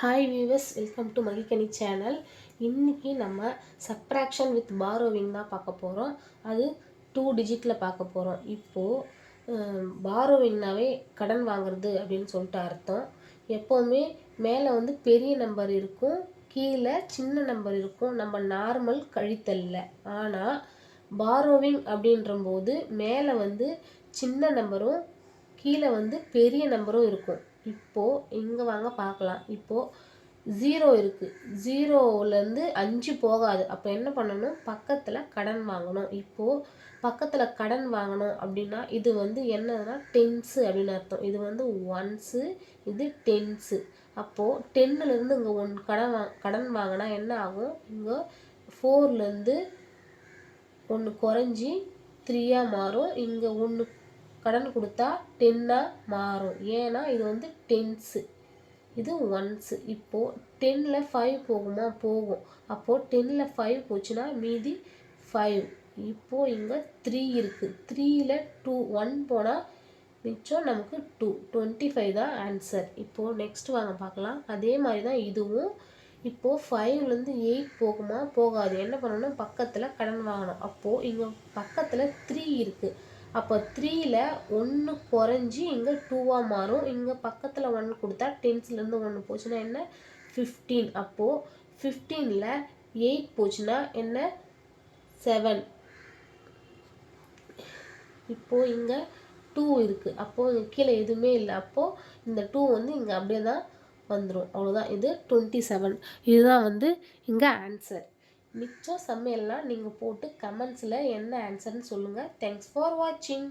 Hi viewers welcome to மகிக்கணி channel இன்றைக்கி நம்ம சப்ராக்ஷன் வித் பாரோவிங் தான் பார்க்க போகிறோம் அது டூ டிஜிட்டில் பார்க்க போகிறோம் இப்போது பாரோவிங்னாவே கடன் வாங்குறது அப்படின்னு சொல்லிட்டு அர்த்தம். எப்போவுமே மேலே வந்து பெரிய நம்பர் இருக்கும் கீழே சின்ன நம்பர் இருக்கும். நம்ம நார்மல் கழித்தல்ல. ஆனால் பாரோவிங் அப்படின்றபோது மேலே வந்து சின்ன நம்பரும் கீழே வந்து பெரிய நம்பரும் இருக்கும். இப்போது இங்கே வாங்க பார்க்கலாம் இப்போது ஜீரோ இருக்குது ஜீரோவிலேருந்து அஞ்சு போகாது. அப்போ என்ன பண்ணணும்? பக்கத்தில் கடன் வாங்கணும். இப்போது பக்கத்தில் கடன் வாங்கணும் அப்படின்னா இது வந்து என்னதுன்னா டென்ஸு அப்படின்னு அர்த்தம். இது வந்து ஒன்ஸு இது டென்ஸு அப்போது டென்னுலேருந்து இங்கே ஒன் கடன் வா கடன் வாங்கினா என்ன ஆகும்? இங்கே ஃபோர்லேருந்து ஒன்று குறைஞ்சி த்ரீயாக மாறும். இங்கே ஒன்று கடன் கொடுத்தா டென்னாக மாறும். ஏன்னா இது வந்து டென்ஸு இது ஒன்ஸு இப்போது டென்னில் ஃபைவ் போகுமா? போகும். அப்போது டென்னில் ஃபைவ் போச்சுன்னா மீதி ஃபைவ் இப்போது இங்கே த்ரீ இருக்குது த்ரீயில் டூ ஒன் போனால் மிச்சம் நமக்கு டூ டுவெண்ட்டி ஃபைவ் தான் ஆன்சர் இப்போது நெக்ஸ்ட் வாங்க பார்க்கலாம். அதே மாதிரி தான் இதுவும். இப்போது ஃபைவ்லேருந்து எயிட் போகுமா? போகாது. என்ன பண்ணணும்? பக்கத்தில் கடன் வாங்கணும். அப்போது இங்கே பக்கத்தில் த்ரீ இருக்குது அப்போ த்ரீயில் ஒன்று குறைஞ்சி இங்கே டூவாக மாறும். இங்கே பக்கத்தில் ஒன் கொடுத்தா டென்ஸ்லேருந்து ஒன்று போச்சுன்னா என்ன? ஃபிஃப்டீன் அப்போது ஃபிஃப்டீனில் எயிட் போச்சுன்னா என்ன? செவன் இப்போது இங்கே டூ இருக்குது அப்போது இங்கே கீழே எதுவுமே இல்லை. அப்போது இந்த டூ வந்து இங்கே அப்படியே தான் வந்துடும் அவ்வளோதான் இது டுவெண்ட்டி செவன் இதுதான் வந்து இங்கே ஆன்சர் மிச்சம் சமையல்லாம் நீங்கள் போட்டு கமெண்ட்ஸில் என்ன ஆன்சர்னு சொல்லுங்கள் தேங்க்ஸ் ஃபார் வாட்சிங்